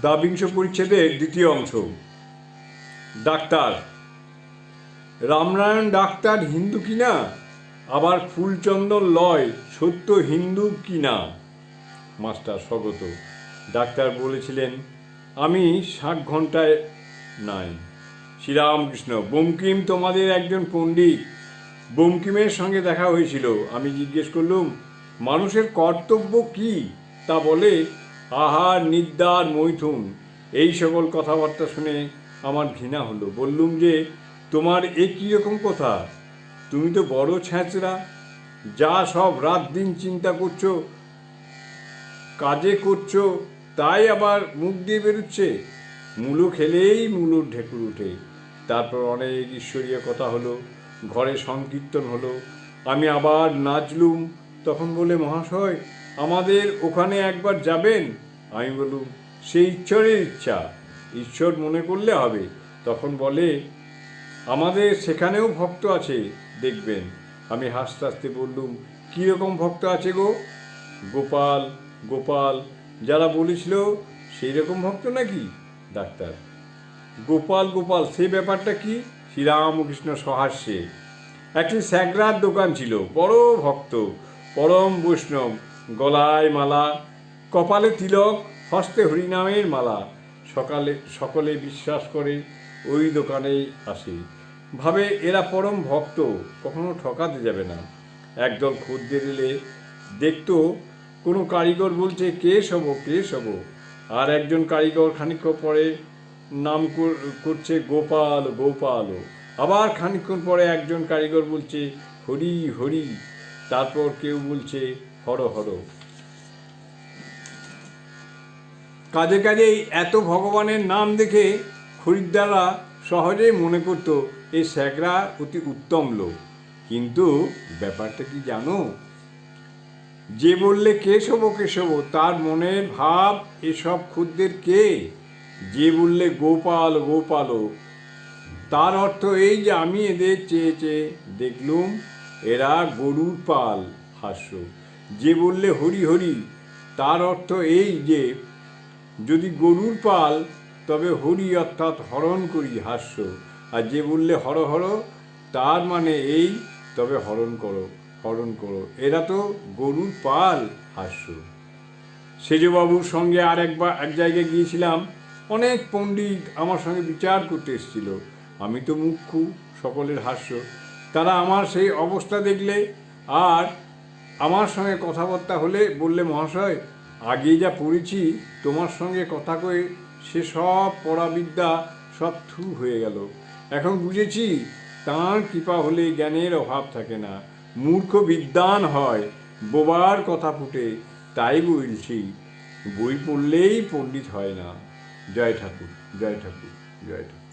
দ্বাবিংশ পরিচ্ছেদের দ্বিতীয় অংশ। Doctor, Ramnarayan doctor Hindu কিনা আবার ফুলচন্দন লয় সত্য হিন্দু কিনা মাস্টার, স্বগত। ডাক্তার বলেছিলেন, আমি ষাট ঘন্টায় নাই। শ্রীরামকৃষ্ণ বঙ্কিম তোমাদের একজন পণ্ডিত। বঙ্কিমের সঙ্গে দেখা হয়েছিল। আমি জিজ্ঞেস করলুম, মানুষের কর্তব্য কি? তা বলে আহার নিদ্রার মৈথুন। এই সকল কথাবার্তা শুনে আমার ঘৃণা হলো। বললুম যে, তোমার এ কী রকম কথা? তুমি তো বড় ছ্যাঁচড়া। যা সব রাত দিন চিন্তা করছ, কাজে করছ, তাই আবার মুখ দিয়ে বেরোচ্ছে। মূলো খেলেই মূলোর ঢেকুর উঠে তারপর অনেক ঈশ্বরীয় কথা হলো, ঘরে সংকীর্তন হলো। আমি আবার নাচলুম, তখন বলে, মহাশয় আমাদের ওখানে একবার যাবেন? আমি বললুম সে ঈশ্বরের ইচ্ছা। ঈশ্বর মনে করলে হবে। তখন বলে, আমাদের সেখানেও ভক্ত আছে, দেখবেন। আমি হাসতে হাসতে বললুম কীরকম ভক্ত আছে গো? গোপাল গোপাল, যারা বলেছিল, সেই রকম ভক্ত নাকি? ডাক্তার, গোপাল গোপাল, সে ব্যাপারটা কি? শ্রীরামকৃষ্ণ সহাস্যে। একটি স্যাগরার দোকান ছিল, বড় ভক্ত, পরম বৈষ্ণব। গলায় মালা, কপালে তিলক, হস্তে হরিনামের মালা। সকালে, সকলে বিশ্বাস করে ওই দোকানেই আসে। ভাবে এরা পরম ভক্ত, কখনো ঠকাতে যাবে না। একদল খদ্দের এলে দেখতো, কোনো কারিগর বলছে, কে শব কে শব? আর একজন কারিগর খানিকক্ষণ পরে নাম কর- করছে, গোপাল গোপাল। আবার খানিকক্ষণ পরে একজন কারিগর বলছে, হরি হরি। তারপর কেউ বলছে হর হর। কাজে কাজেই এত ভগবানের নাম দেখে খরিদ্দাররা সহজেই মনে করতো এই স্যাকরা অতি উত্তম লোক। কিন্তু ব্যাপারটা কি জানো? যে বললে কেশব কেশব, তার মনের ভাব, এসব ক্ষুদ্রের কে? যে বললে গোপাল গোপাল, তার অর্থ এই যে আমি এদের চেয়ে চেয়ে দেখলুম, এরা গরুর পাল, হাস্য। যে বললে হরি হরি, তার অর্থ এই যে, যদি গরুর পাল, তবে হরি অর্থাৎ হরণ করি হাস্য, আর যে বললে হর হর, তার মানে এই, তবে হরণ করো হরণ করো। এরা তো গরুর পাল, হাস্য। সেজবাবুর সঙ্গে আর একবার এক জায়গায় গিয়েছিলাম, অনেক পণ্ডিত আমার সঙ্গে বিচার করতে এসেছিল। আমি তো মুখ্যু সকলের হাস্য। তারা আমার সেই অবস্থা দেখলে আর আমার সঙ্গে কথাবার্তা হলে বললে, মহাশয় আগে যা পড়েছি, তোমার সঙ্গে কথা কয়ে সে সব পড়াবিদ্যা সব থু হয়ে গেল। এখন বুঝেছি, তাঁর কৃপা হলে জ্ঞানের অভাব থাকে না। মূর্খ বিদ্বান হয়, বোবার কথা ফুটে, তাই বলছি, বই পড়লেই পণ্ডিত হয় না। জয় ঠাকুর জয় ঠাকুর জয় ঠাকুর।